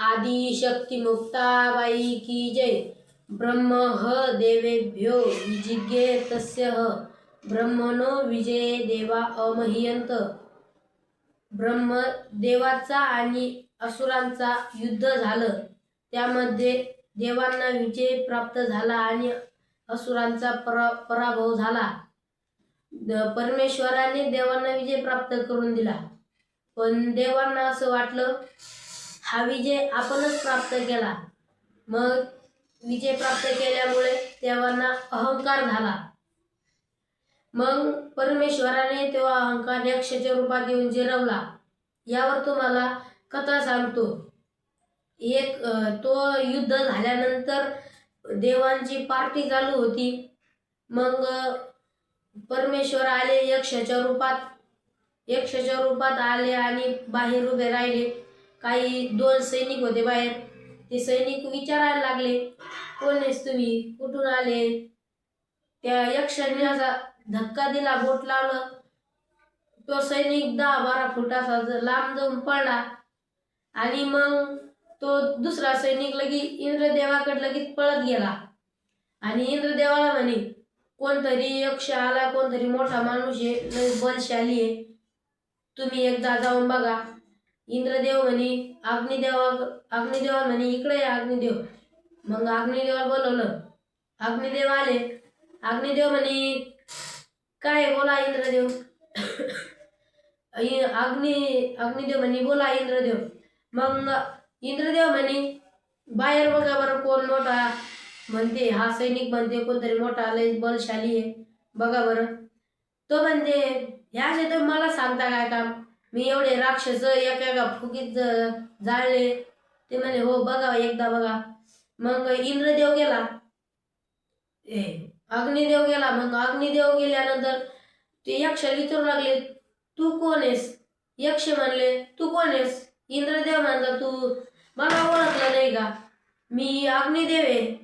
आदिशक्ती मुक्ताबाई की जय। ब्रह्म ह देवेभ्यो विजिज्ञे तस्य ह। ब्रह्मणो विजय देवा अमहियंत। ब्रह्म देवाचा आणि असुरांचा युद्ध झालं. त्यामध्ये देवांना विजय प्राप्त झाला आणि असुरांचा परा पराभव झाला. परमेश्वराने देवांना विजय प्राप्त करून दिला. पण देवांना असं वाटलं हा विजय आपणच प्राप्त केला. मग विजय प्राप्त केल्यामुळे देवांना अहंकार झाला. मग परमेश्वराने तो अहंकार यक्षाच्या रूपात येऊन जिरवला. यावर तुम्हाला कथा सांगतो. एक तो युद्ध झाल्यानंतर देवांची पार्टी चालू होती. मग परमेश्वर आले यक्षाच्या रूपात यक्षाच्या रूपात आले आणि बाहेर उभे राहिले. काही दोन सैनिक होते बाहेर. ते सैनिक विचारायला लागले कोण आहेस तुम्ही? कुठून आले? त्या यक्षाने असा धक्का दिला बोट लावलं. तो सैनिक दहा बारा फुटाचा ज- लांब जाऊन पडला. आणि मग तो दुसरा सैनिक लगी इंद्रदेवाकडे लगेच पळत गेला. आणि इंद्रदेवाला म्हणे कोणतरी यक्ष आला कोणतरी मोठा माणूस आहे बलशाली आहे. तुम्ही एकदा जाऊन बघा. इंद्रदेव म्हणे अग्निदेवा अग्निदेवा म्हणे इकडे या अग्निदेव मग अग्निदेवाला बोलवलं. अग्निदेव आले. अग्निदेव म्हणे काय बोला इंद्रदेव. अग्नि अग्निदेव म्हणे बोला इंद्रदेव. मग इंद्रदेव म्हणे बाहेर बघा बरं कोण मोठा. म्हणते हा सैनिक म्हणते कोणतरी मोठा लय बलशाली आहे. बघा बरं. तो म्हणते ह्या शेत मला सांगता काय काम? मी एवढे राक्षस एका एका फुकीत ज- जाळले. ते म्हणे हो बघा एकदा बघा. मग इंद्रदेव गेला. ए. अग्निदेव गेला. मग अग्निदेव गेल्यानंतर ते यक्षाला विचारू लागले तू कोण आहेस? यक्ष म्हणले तू कोण आहेस? इंद्रदेव म्हणला तू मला ओळखलं नाही का? मी अग्निदेव आहे.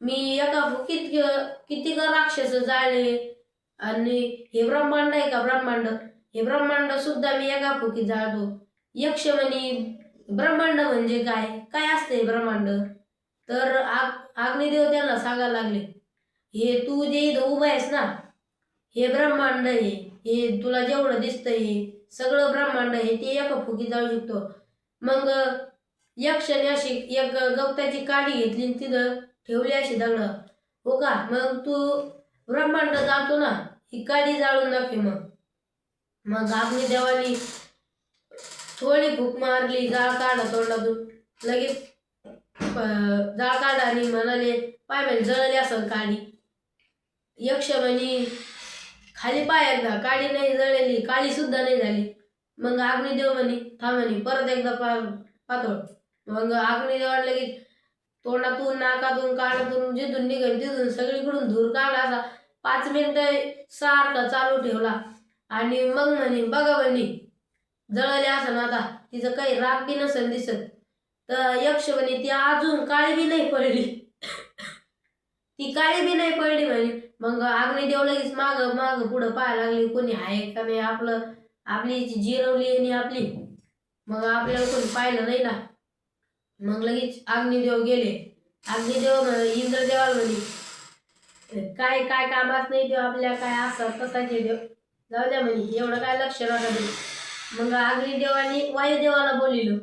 मी एका फुकीत किती ग राक्षस जाळले. आणि हे ब्रह्मांड आहे का ब्रह्मांड? हे ब्रह्मांड सुद्धा मी एका जाळतो. यक्ष म्हणे ब्रह्मांड म्हणजे काय? काय असते ब्रह्मांड? तर आग अग्निदेव त्यांना सांगायला लागले हे तू जे इथं उभं आहेस ना हे ब्रह्मांड आहे. हे तुला जेवढं दिसतंय हे सगळं ब्रह्मांड हे ते एका फुकी जाळू शकतो. मग यक्षने अशी एक गवताची काडी घेतली आणि तिथं ठेवली अशी दगड. हो का? मग तू ब्रह्मांड जातो ना ही काडी जाळून दाखवे मग. मग अग्निदेवानी थोडी भूक मारली जाळ काढा तोंडातून. लगेच जाळ काढा आणि म्हणाले पाय म्हणे जळली असेल काळी यक्ष म्हणे खाली पाय एकदा काळी नाही जळलेली काळी सुद्धा नाही झाली. मग अग्निदेव म्हणे थांब म्हणे परत एकदा पा पातळ. मग अग्निदेवाला लगेच तोंडातून नाकातून कानातून जिथून निघेल तिथून सगळीकडून धूर काढला असा पाच मिनिटं सारखा चालू ठेवला. आणि मग म्हणे बघा म्हणे जळले असं आता तिचं काही राग बी नसेल दिसत. तर यक्ष म्हणे ती अजून काळी बी नाही पडली. ती काळी बी नाही पडली म्हणे. मग अग्निदेव लगेच माग माग पुढं पाहायला लागली कोणी आहे का नाही आपलं? आपली जिरवली आणि आपली. मग आपल्याला कोणी पाहिलं नाही ना. मग लगेच अग्निदेव गेले. अग्निदेव म्हणे इंद्रदेवाला म्हणे काय काय कामात नाही देव आपल्या काय असं तसाचे देव. जाऊ द्या म्हणे एवढं काय लक्ष नका मग अग्निदेवाने वायुदेवाला बोलिलो.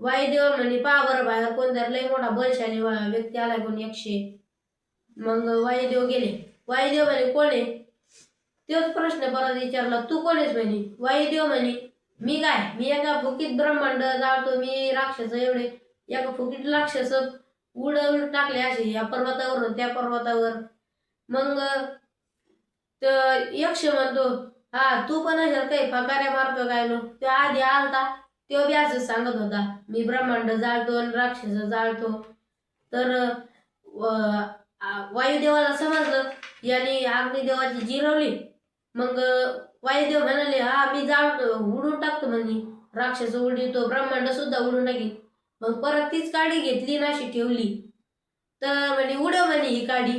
वायुदेव म्हणे पहा बरं बाहेर कोणतरी लय मोठा बलशाली व्यक्ती आलाय कोणी एकशे. मग वायुदेव गेले. वायुदेव म्हणे कोण आहे? तोच प्रश्न परत विचारला तू कोण आहेस? म्हणे. वायुदेव म्हणे मी काय? मी एका फुकीत ब्रह्मांड जाळतो मी राक्षस एवढे. एका फुकीत राक्षस उड टाकले असे या पर्वतावरून त्या पर्वतावर. मग तर यक्ष म्हणतो हा तू पण अशा काही फकाऱ्या मारतो काय नो? तो आधी आलता तो बी असं सांगत होता मी ब्रह्मांड जाळतो आणि राक्षस जाळतो. तर वायुदेवाला समजलं याने अग्निदेवाची जिरवली. मग वायुदेव म्हणाले हा मी जाळतो उडून टाकतो म्हणे. राक्षस उडीतो ब्रह्मांड सुद्धा उडून टाकी मग परत तीच काडी घेतली ना अशी ठेवली. तर म्हणे उडव म्हणे ही काडी.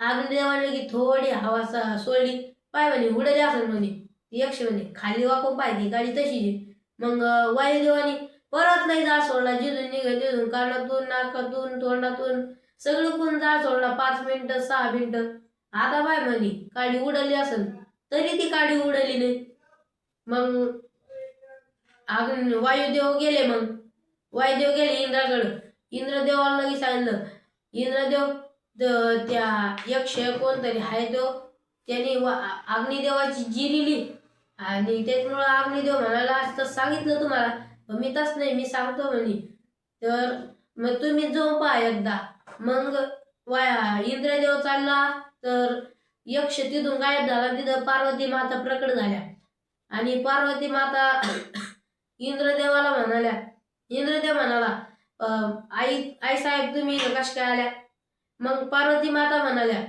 अग्निदेवाने की थोडी हवा सोडली पाय म्हणे उडली असेल म्हणे. यक्ष म्हणे खाली वाकून पाहिजे ती गाडी तशीच मग वायू वायुदेवाने परत नाही जाळ सोडला जिथून निघत तिथून कानातून नाकातून तोंडातून सगळीकडून जाळ सोडला पाच मिनिटं सहा मिनिटं. आता बाय म्हणे काडी उडली असेल तरी ती काडी उडली नाही. मग अग्न वायुदेव गेले मग. वायुदेव गेले इंद्राकडं. इंद्रदेवाला लगेच सांगितलं इंद्रदेव द- त्या यक्ष कोणतरी आहे तो त्याने वा अग्निदेवाची जिरिली आणि त्याच्यामुळं अग्निदेव म्हणाला असं सांगितलं तुम्हाला मी तस नाही मी सांगतो म्हणे. तर मग तुम्ही जाऊन पहा एकदा. मग वाया इंद्रदेव चालला तर यक्ष तिथून गायब झाला तिथं पार्वती माता प्रकट झाल्या. आणि पार्वती माता इंद्रदेवाला म्हणाल्या इंद्रदेव म्हणाला आई आई साहेब तुम्ही इथं काय आल्या? मग पार्वती माता म्हणाल्या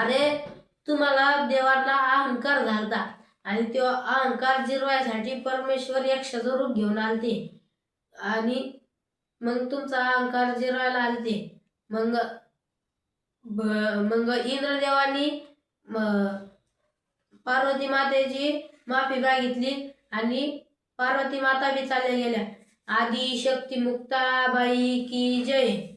अरे तुम्हाला देवाला अहंकार झालता आणि तो अहंकार जिरवायसाठी परमेश्वर यक्षाचं रूप घेऊन आलते. आणि मग तुमचा अहंकार जिरवायला आलते. मग ब- मग इंद्रदेवानी पार्वती मातेची माफी मागितली आणि पार्वती माता बी चालल्या गेल्या आदि शक्ती मुक्ताबाई की जय.